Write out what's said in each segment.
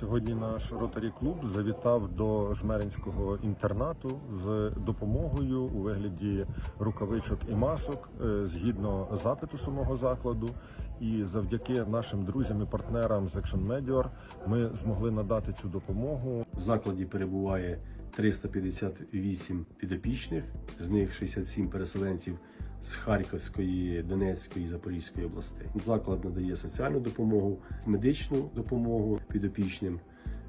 Сьогодні наш ротарі клуб завітав до жмеринського інтернату з допомогою у вигляді рукавичок і масок е, згідно запиту самого закладу. І завдяки нашим друзям і партнерам з Action Medior ми змогли надати цю допомогу. В закладі перебуває 358 підопічних, з них 67 переселенців з Харківської, Донецької, Запорізької областей. Заклад надає соціальну допомогу, медичну допомогу підопічним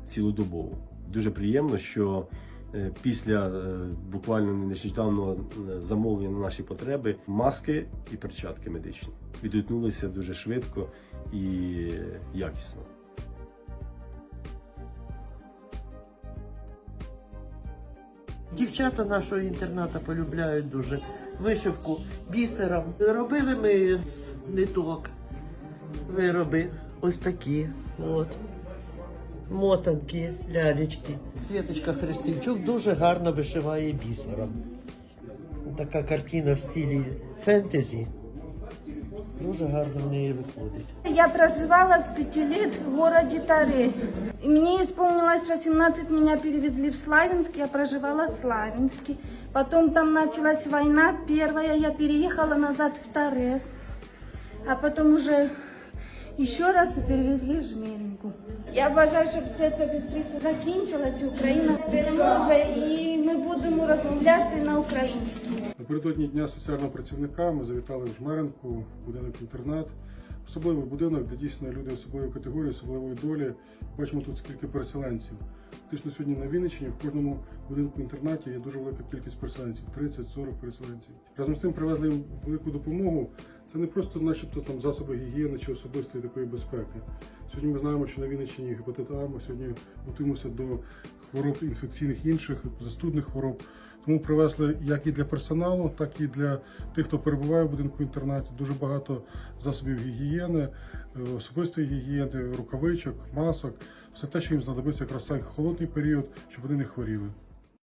цілодобово. Дуже приємно, що е, після е, буквально нещодавнього е, замовлення на наші потреби маски і перчатки медичні відгукнулися дуже швидко і якісно. Дівчата нашого інтерната полюбляють дуже вишивку бісером. Робили ми з ниток вироби ось такі. От. Мотанки, лялечки. Світочка Христівчук дуже гарно вишиває бісером. Така картина в стилі фентезі. Дуже гарно в неї виходить. Я проживала с пяти лет в городе Торез. И Мне исполнилось 18, меня перевезли в Славянск, я проживала в Славянске. Потом там началась война первая, я переехала назад в Торез. А потом уже еще раз перевезли в Жмеринку. Я бажаю, щоб все це швидше закінчилось, Україна переможе і ми будемо розмовляти на українській. Напередодні Дня соціального працівника ми завітали в Жмеренку, будинок інтернат. Особливий будинок, де дійсно люди особливої категорії, особливої долі. Бачимо тут скільки переселенців. Фактично сьогодні на Вінниччині в кожному будинку інтернаті є дуже велика кількість переселенців 30-40 переселенців. Разом з тим привезли їм велику допомогу. Це не просто, начебто, там засоби гігієни чи особистої такої безпеки. Сьогодні ми знаємо, що на Вінниччині гепатит А, ми сьогодні готуємося до хвороб інфекційних інших, застудних хвороб. Тому привезли як і для персоналу, так і для тих, хто перебуває в будинку інтернаті. Дуже багато засобів гігієни, е, особистої гігієни, рукавичок, масок, все те, що їм знадобиться якраз цей холодний період, щоб вони не хворіли.